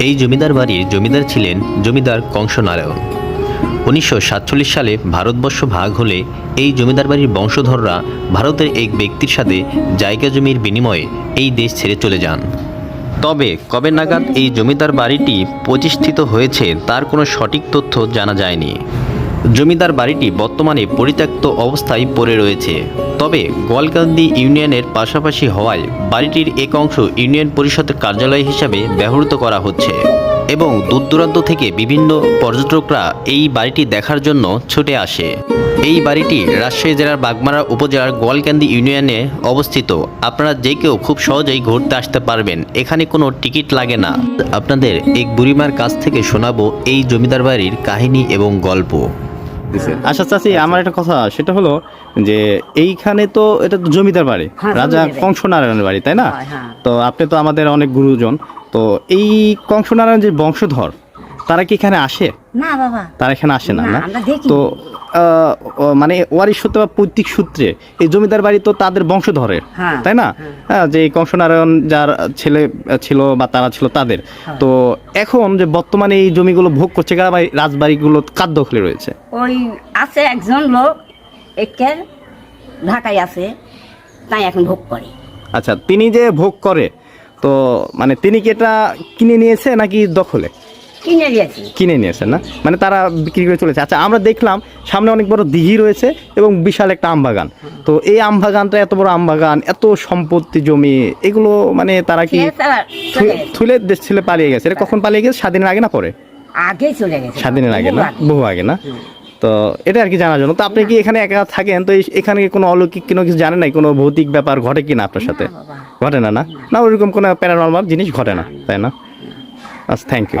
এই জমিদার বাড়ির জমিদার ছিলেন জমিদার কংসনারায়ণ। উনিশশো সাতচল্লিশ সালে ভারতবর্ষ ভাগ হলে এই জমিদার বাড়ির বংশধররা ভারতের এক ব্যক্তির সাথে জায়গা জমির বিনিময়ে এই দেশ ছেড়ে চলে যান। তবে কবে নাগাদ এই জমিদার বাড়িটি প্রতিষ্ঠিত হয়েছে তার কোনো সঠিক তথ্য জানা যায়নি। জমিদার বাড়িটি বর্তমানে পরিত্যক্ত অবস্থায় পড়ে রয়েছে। তবে গোয়ালকান্দি ইউনিয়নের পাশাপাশি হওয়ায় বাড়িটির এক অংশ ইউনিয়ন পরিষদের কার্যালয় হিসাবে ব্যবহৃত করা হচ্ছে এবং দূর থেকে বিভিন্ন পর্যটকরা এই বাড়িটি দেখার জন্য ছুটে আসে। এই বাড়িটি রাজশাহী জেলার বাগমারা উপজেলার গোয়ালকান্দি ইউনিয়নে অবস্থিত। আপনারা যে কেউ খুব সহজেই ঘুরতে আসতে পারবেন। এখানে কোনো টিকিট লাগে না। আপনাদের এক বুড়িমার কাছ থেকে শোনাবো এই জমিদার বাড়ির কাহিনী এবং গল্প। আচ্ছা চাচি আমার একটা কথা সেটা হলো যে এইখানে তো এটা তো জমিদার বাড়ি হ্যাঁ, রাজা। কংসনারায়ণের বাড়ি তাই না? হ্যাঁ। তো আপনি তো আমাদের অনেক গুরুজন তো এই কংসনারায়ণ যে বংশধর তারা কি এখানে আসে? না বাবা। তারা এখানে আসে না না। তো মানে ওয়ারিশ সূত্রে বা পৈতৃক সূত্রে এই জমিদার বাড়ি তো তাদের বংশধরের হ্যাঁ, তাই না? হ্যাঁ, যে কংসনারায়ণ যার ছেলে ছিল বা তারা ছিল তাদের। হ্যাঁ। তো এখন যে বর্তমানে এই জমিগুলো ভোগ করছে কারা বা রাজবাড়িগুলো কার দখলে রয়েছে? ওই আছে একজন লোক একের ঢাকায় আছে তাই এখন ভোগ করে। আচ্ছা তিনি যে ভোগ করে তো মানে তিনি কি এটা কিনে নিয়েছে নাকি দখলে? কিনে দিয়েছি কিনে নিয়েছে না? মানে তারা বিক্রি করে চলেছে। আচ্ছা আমরা দেখলাম সামনে অনেক বড় দিঘি রয়েছে এবং বিশাল একটা আম বাগান। তো এই আম বাগানটা এত বড় আম বাগান এত সম্পত্তি জমি এগুলো মানে তারা কি। থুলে দেশ ছেলে পালিয়ে গেছে? এটা কখন পালিয়ে গেছে? স্বাধীনের আগে না পরে? আগেই চলে গেছে। স্বাধীনের আগে না? বহু আগে। না? তো এটা আর কি জানার জন্য। তো আপনি কি এখানে একা থাকেন? তো এই- এখানে কোনো অলৌকিক কোনো কিছু জানেন নাই? কোনো ভৌতিক ব্যাপার ঘটে কিনা আপনার সাথে? ঘটে না না? না ওইরকম কোনো প্যারানর্মাল জিনিস ঘটে না তাই না? আচ্ছা থ্যাংক ইউ